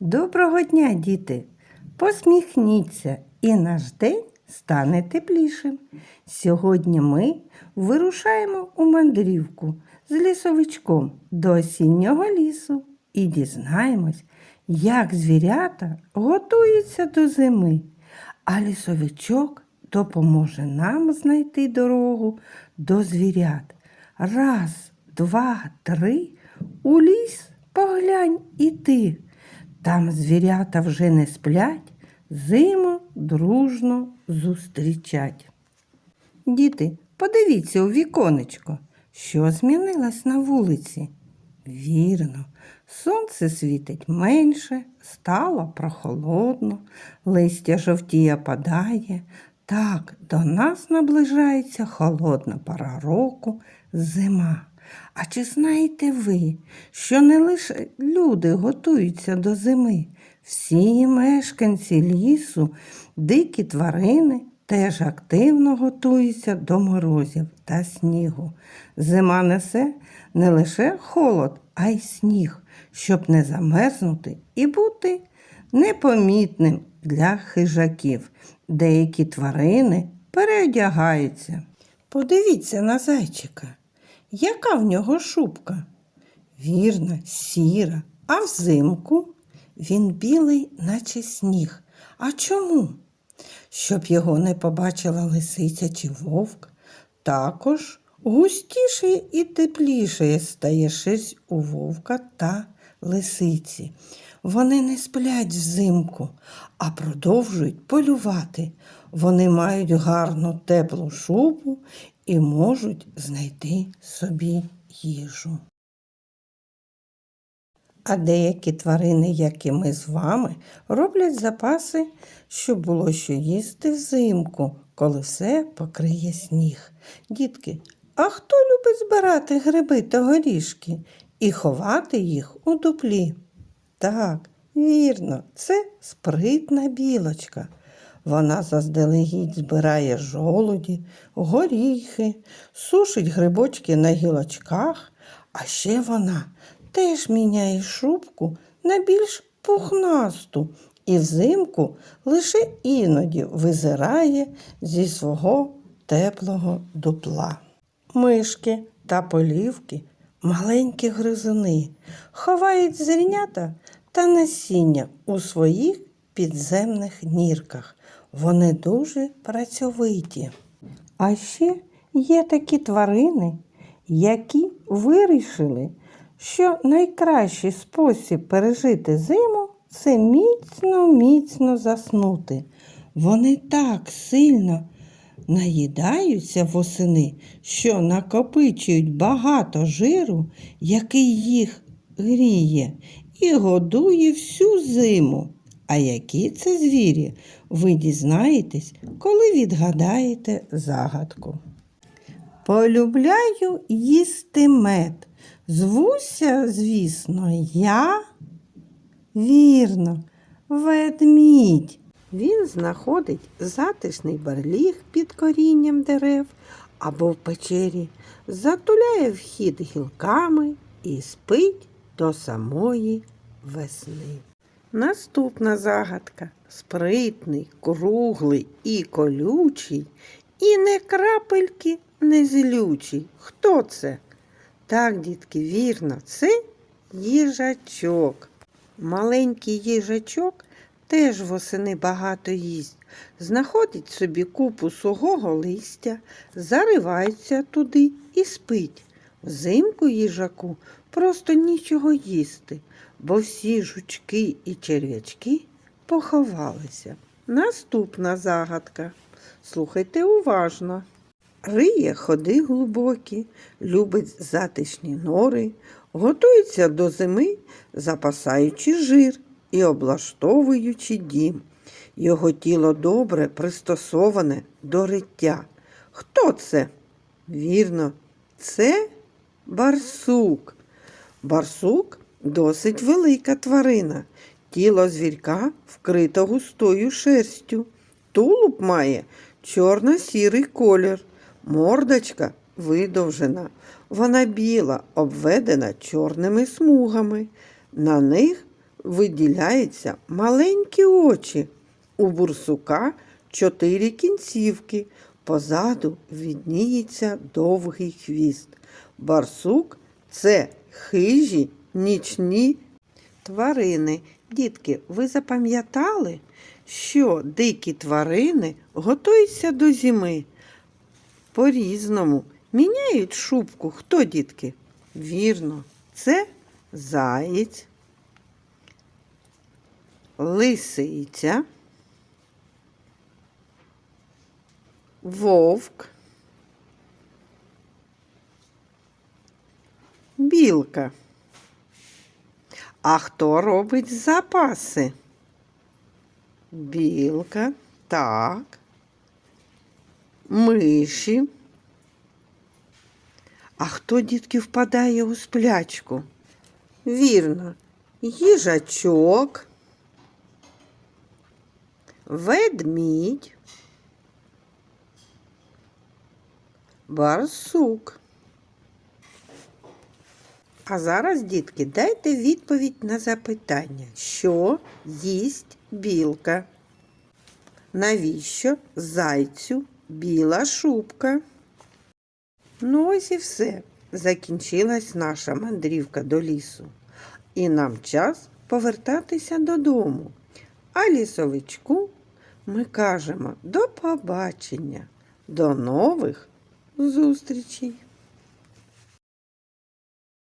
Доброго дня, діти! Посміхніться, і наш день стане теплішим. Сьогодні ми вирушаємо у мандрівку з лісовичком до осіннього лісу і дізнаємось, як звірята готуються до зими, а лісовичок допоможе нам знайти дорогу до звірят. Раз, два, три. У ліс поглянь і ти. Там звірята вже не сплять, зиму дружно зустрічать. Діти, подивіться у віконечко, що змінилось на вулиці. Вірно, сонце світить менше, стало прохолодно, листя жовтіє падає. Так, до нас наближається холодна пора року, зима. А чи знаєте ви, що не лише люди готуються до зими, всі мешканці лісу, дикі тварини теж активно готуються до морозів та снігу. Зима несе не лише холод, а й сніг, щоб не замерзнути і бути непомітним для хижаків. Деякі тварини переодягаються. Подивіться на зайчика. Яка в нього шубка? Вірна, сіра, а взимку він білий, наче сніг. А чому? Щоб його не побачила лисиця чи вовк. Також густіше і тепліше стає шерсть у вовка та лисиці. Вони не сплять взимку, а продовжують полювати. Вони мають гарну теплу шубу і можуть знайти собі їжу. А деякі тварини, як і ми з вами, роблять запаси, щоб було що їсти взимку, коли все покриє сніг. Дітки, а хто любить збирати гриби та горішки і ховати їх у дуплі? Так, вірно, це спритна білочка. Вона заздалегідь збирає жолуді, горіхи, сушить грибочки на гілочках, а ще вона теж міняє шубку на більш пухнасту і взимку лише іноді визирає зі свого теплого дупла. Мишки та полівки, маленькі гризуни, ховають зернята та насіння у своїх підземних нірках. Вони дуже працьовиті. А ще є такі тварини, які вирішили, що найкращий спосіб пережити зиму це міцно, міцно заснути. Вони так сильно наїдаються восени, що накопичують багато жиру, який їх гріє, і годує всю зиму. А які це звірі, ви дізнаєтесь, коли відгадаєте загадку. Полюбляю їсти мед. Звуся, звісно, я вірно, ведмідь. Він знаходить затишний барліг під корінням дерев або в печері, затуляє вхід гілками і спить до самої весни. Наступна загадка спритний, круглий і колючий, і не крапельки не злючий. Хто це? Так, дітки, вірно, це їжачок. Маленький їжачок теж восени багато їсть. Знаходить собі купу сухого листя, заривається туди і спить. Взимку їжаку просто нічого їсти, бо всі жучки і черв'ячки поховалися. Наступна загадка. Слухайте уважно. Риє ходи глибокі, любить затишні нори, готується до зими, запасаючи жир і облаштовуючи дім. Його тіло добре пристосоване до риття. Хто це? Вірно, це барсук. Барсук досить велика тварина. Тіло звірка вкрито густою шерстю. Тулуб має чорно-сірий колір. Мордочка видовжена. Вона біла, обведена чорними смугами. На них виділяються маленькі очі. У бурсука чотири кінцівки. Позаду відніється довгий хвіст. Барсук це хижі нічні тварини. Дітки, ви запам'ятали, що дикі тварини готуються до зими? По-різному. Міняють шубку. Хто, дітки? Вірно, це заєць, лисиця, вовк, білка. А хто робить запаси? Білка, так. Миші. А хто, дітки, впадає у сплячку? Вірно, їжачок, ведмідь, барсук. А зараз, дітки, дайте відповідь на запитання, що їсть білка? Навіщо зайцю біла шубка? Ну ось і все. Закінчилась наша мандрівка до лісу. І нам час повертатися додому. А лісовичку ми кажемо до побачення, до нових зустрічей.